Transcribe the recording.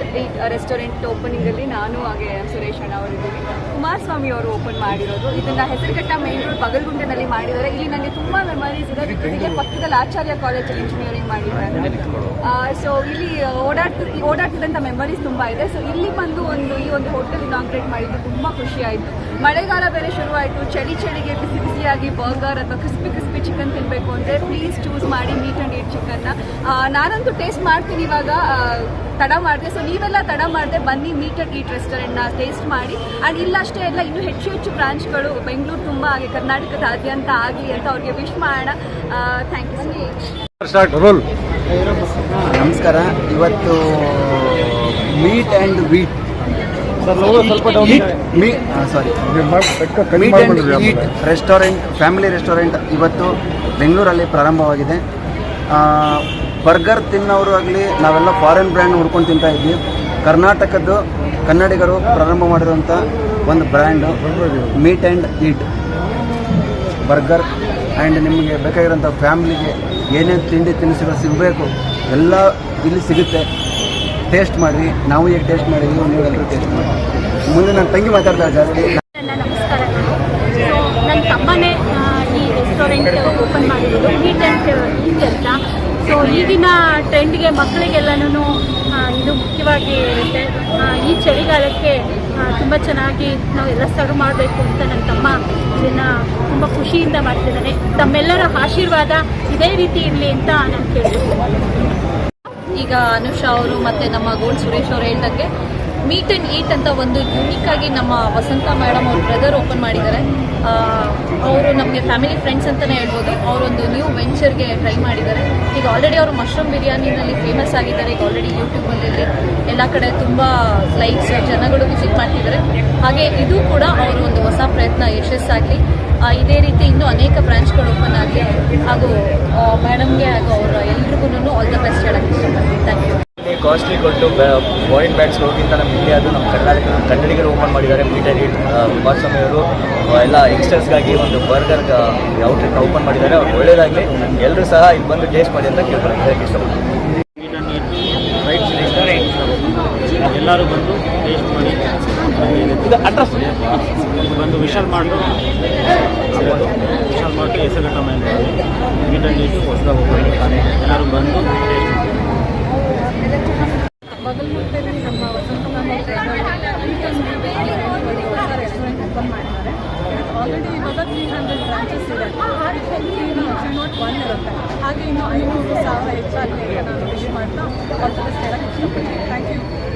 Meet restaurant restaurant ಓಪನಿಂಗಲ್ಲಿ ನಾನು ಹಾಗೆ ಸುರೇಶ್ ಅಣ್ಣ ಅವರು ಇದ್ದೀವಿ. ಕುಮಾರಸ್ವಾಮಿ ಅವರು ಓಪನ್ ಮಾಡಿರೋದು. ಇದನ್ನ ಹೆಸರುಘಟ್ಟ ಮೇನ್ ರೋಡ್ ಬಗಲ್ಗುಂಟೆನಲ್ಲಿ ಮಾಡಿದ್ದಾರೆ. ಇಲ್ಲಿ ನನಗೆ ತುಂಬ ಮೆಮರೀಸ್ ಇದೆ ಬಿಕಾಸ್ ಪಕ್ಕದಲ್ಲಿ ಆಚಾರ್ಯ ಕಾಲೇಜಲ್ಲಿ ಇಂಜಿನಿಯರಿಂಗ್ ಮಾಡಿದ್ದಾರೆ. ಸೊ ಇಲ್ಲಿ ಓಡಾಡ್ತ ಓಡಾಡ್ತಿದ್ದಂಥ ಮೆಮರೀಸ್ ತುಂಬ ಇದೆ. ಸೊ ಇಲ್ಲಿ ಬಂದು ಒಂದು, ಈ ಒಂದು ಹೋಟೆಲ್ ಇನಾಗ್ರೇಟ್ ಮಾಡಿದ್ದು ತುಂಬ ಖುಷಿ ಆಯಿತು ಮಳೆಗಾಲ ಬೇರೆ ಶುರುವಾಯಿತು. ಚಳಿ ಚಳಿಗೆ ಬಿಸಿ ಬಿಸಿಯಾಗಿ ಬರ್ಗರ್ ಅಥವಾ ಕ್ರಿಸ್ಪಿ ಕ್ರಿಸ್ಪಿ ಚಿಕನ್ ತಿನ್ನಬೇಕು ಅಂದರೆ ಪ್ಲೀಸ್ ಚೂಸ್ ಮಾಡಿ ಮೀಟ್ ಆ್ಯಂಡ್ ಈಟ್ ಚಿಕನ್ನ ನಾನಂತೂ ಟೇಸ್ಟ್ ಮಾಡ್ತೀನಿ ಇವಾಗ. ತಡ ಮಾಡಿದೆ. ಸೊ ನೀವೆಲ್ಲ ತಡ ಮಾಡಿದೆ ಬನ್ನಿ ಮೀಟ್ ಅಂಡ್ ಈಟ್ ರೆಸ್ಟೋರೆಂಟ್ನ ಟೇಸ್ಟ್ ಮಾಡಿ. ಆ್ಯಂಡ್ ಇಲ್ಲಷ್ಟೇ ಎಲ್ಲ ಇನ್ನೂ ಹೆಚ್ಚು ಹೆಚ್ಚು ಬ್ರಾಂಚ್ಗಳು ಬೆಂಗಳೂರು ತುಂಬ ಹಾಗೆ ಕರ್ನಾಟಕದಾದ್ಯಂತ ಆಗಲಿ ಅಂತ ಅವ್ರಿಗೆ ವಿಶ್ ಮಾಡೋಣ. ಥ್ಯಾಂಕ್ ಯು ನಮಸ್ಕಾರ. ಇವತ್ತು Meet and Eat sir logo ಸ್ವಲ್ಪ ಡೌನ್ ಮೀ ಸಾರಿ ಕಡಿಮೆ ಮೀಟ್ ಆ್ಯಂಡ್ ಮಾಡ್ಬಿಡ್ರಿ ರೆಸ್ಟೋರೆಂಟ್ ಫ್ಯಾಮಿಲಿ ರೆಸ್ಟೋರೆಂಟ್ ಇವತ್ತು ಬೆಂಗಳೂರಲ್ಲಿ ಪ್ರಾರಂಭವಾಗಿದೆ. ಬರ್ಗರ್ ತಿನ್ನೋರು ಆಗಲಿ, ನಾವೆಲ್ಲ ಫಾರಿನ್ ಬ್ರ್ಯಾಂಡ್ ಹುಡ್ಕೊಂಡು ತಿಂತಾ ಇದ್ವಿ. ಕರ್ನಾಟಕದ್ದು ಕನ್ನಡಿಗರು ಪ್ರಾರಂಭ ಮಾಡಿರುವಂಥ ಒಂದು brand Meet and Eat burger and ನಿಮಗೆ ಬೇಕಾಗಿರೋಂಥ ಫ್ಯಾಮಿಲಿಗೆ ಏನೇನು ತಿಂಡಿ ತಿನಿಸುಗಳು ಸಿಗಬೇಕು, ಎಲ್ಲ ಇಲ್ಲಿ ಸಿಗುತ್ತೆ. ಟೇಸ್ಟ್ ಮಾಡಿ ನಾವು ಈಗ ಟೇಸ್ಟ್ ಮಾಡಿದ್ವಿ ನೀವೆಲ್ಲರೂ ಟೇಸ್ಟ್ ಮಾಡಿ ಮುಂದೆ ನನ್ನ ತಂಗಿ ಮಾತಾಡ್ತಾರೆ ಜಾಸ್ತಿ ನಮಸ್ಕಾರ. ನನ್ನ ತಮ್ಮನೇ ಈ ರೆಸ್ಟೋರೆಂಟ್ ಓಪನ್ ಮಾಡಿರೋದು. ಮೀಟ್ ಆ್ಯಂಡ್ ಈಸಿ ಅಂತ. ಸೊ ಈಗಿನ ಟ್ರೆಂಡ್ಗೆ ಮಕ್ಕಳಿಗೆಲ್ಲನೂ ಇದು ಮುಖ್ಯವಾಗಿ ಇರುತ್ತೆ. ಈ ಚಳಿಗಾಲಕ್ಕೆ ತುಂಬ ಚೆನ್ನಾಗಿ ನಾವು ಎಲ್ಲ ಸರ್ವ್ ಮಾಡಬೇಕು ಅಂತ ನನ್ನ ತಮ್ಮ ಇದನ್ನು ತುಂಬ ಖುಷಿಯಿಂದ ಮಾಡ್ತಿದ್ದಾನೆ ತಮ್ಮೆಲ್ಲರ ಆಶೀರ್ವಾದ ಇದೇ ರೀತಿ ಇರಲಿ ಅಂತ ನಾನು ಕೇಳ್ತೀನಿ. ಈಗ ಅನುಷಾ ಅವರು ಮತ್ತು ನಮ್ಮ ಗೋಲ್ಡ್ ಸುರೇಶ್ ಅವರು ಹೇಳ್ದಂಗೆ ಮೀಟ್ ಆ್ಯಂಡ್ ಈಟ್ ಅಂತ ಒಂದು ಯೂನಿಕ್ ಆಗಿ ನಮ್ಮ ವಸಂತ ಮೇಡಮ್ ಅವ್ರ ಬ್ರದರ್ ಓಪನ್ ಮಾಡಿದ್ದಾರೆ. ಅವರು ನಮಗೆ ಫ್ಯಾಮಿಲಿ ಫ್ರೆಂಡ್ಸ್ ಅಂತಲೇ ಹೇಳ್ಬೋದು. ಅವರೊಂದು ನ್ಯೂ ವೆಂಚರ್ಗೆ ಟ್ರೈ ಮಾಡಿದ್ದಾರೆ. ಈಗ ಆಲ್ರೆಡಿ ಅವರು ಮಶ್ರೂಮ್ ಬಿರಿಯಾನಿನಲ್ಲಿ ಫೇಮಸ್ ಆಗಿದ್ದಾರೆ. ಈಗ ಆಲ್ರೆಡಿ ಯೂಟ್ಯೂಬಲ್ಲಿ ಎಲ್ಲ ಕಡೆ ತುಂಬ ಲೈಕ್ಸ್ ಜನಗಳು ವಿಸಿಟ್ ಮಾಡ್ತಿದ್ದಾರೆ. ಹಾಗೆ ಇದು ಕೂಡ ಅವರು ಒಂದು ಹೊಸ ಪ್ರಯತ್ನ, ಯಶಸ್ಸಾಗಲಿ. ಇದೇ ರೀತಿ ಇನ್ನೂ ಅನೇಕ ಬ್ರಾಂಚ್ಗಳು ಓಪನ್ ಆಗಲಿ. ಹಾಗೂ ಮೇಡಮ್ಗೆ ಹಾಗೂ ಅವರ ಎಲ್ರಿಗೂ ಆಲ್ ದ ಬೆಸ್ಟ್ ಹೇಳೋಕ್ಕೆ ಇಷ್ಟಪಡ್ತೀನಿ. ಥ್ಯಾಂಕ್ ಯು ಕಾಸ್ಟ್ಲಿ ಕೊಟ್ಟು ಫಾರಿನ್ ಹೋಗಿಂತ ನಮ್ಮ ಇಂಡಿಯಾದು ನಮ್ಮ ಕರ್ನಾಟಕ ಕನ್ನಡಿಗರು ಓಪನ್ ಮಾಡಿದ್ದಾರೆ ಮೀಟರ್ ಆ್ಯಂಡ್ ಈಟ್ ಕುಮಾರಸ್ವಾಮಿ ಅವರು. ಎಲ್ಲ ಯಂಗ್ಸ್ಟರ್ಸ್ಗಾಗಿ ಒಂದು ಬರ್ಗರ್ ಔಟ್ಲೆಟ್ನ ಓಪನ್ ಮಾಡಿದ್ದಾರೆ. ಅವ್ರು ಒಳ್ಳೇದಾಗಲಿ. ಎಲ್ಲರೂ ಸಹ ಇಲ್ಲಿ ಬಂದು ಟೇಸ್ಟ್ ಮಾಡಿ ಅಂತ ಕೇಳ್ತಾರೆ ಹೇಳಕ್ಕೆ ಇಷ್ಟಪಡ್ತೀನಿ ಎಲ್ಲರೂ ಬಂದು ಟೇಸ್ಟ್ ಮಾಡಿ. ಇದು ಅಡ್ರೆಸ್ ಬಂದು ವಿಶಾಲ್ ಮಾರ್ಟು. ವಿಶಾಲ್ ಮಾರ್ಟು ಹೆಸರುಘಟ್ಟ ಮೇಲೆ. ಮೀಟ್ ಆ್ಯಂಡ್ ಈಟು ಹೊಸದಾಗಿ ಹೋಗ್ತಾರೆ ಎಲ್ಲರೂ ಬಂದು ಟೇಸ್ಟ್ ಮಾಡಿ. ಬಗಲ್ಗುಂಟೆನಲ್ಲಿ ನಮ್ಮ ವಸಂತ ಹೊಸ ರೆಸ್ಟೋರೆಂಟ್ ಓಪನ್ ಮಾಡ್ತಾರೆ ಆಲ್ರೆಡಿ ಇವಾಗ ತ್ರೀ ಹಂಡ್ರೆಡ್ ಬ್ರಾಂಚಸ್ ಇದೆ. ನಾಟ್ ಒನ್ ಇರುತ್ತೆ. ಹಾಗೆ ಇನ್ನು ಐನೂರು ಸಾವಿರ ಹೆಚ್ಚಾಗಲಿ ನಾನು ವಿಶ್ ಮಾಡ್ತಾ ಆಲ್ ದ ಥ್ಯಾಂಕ್ ಯು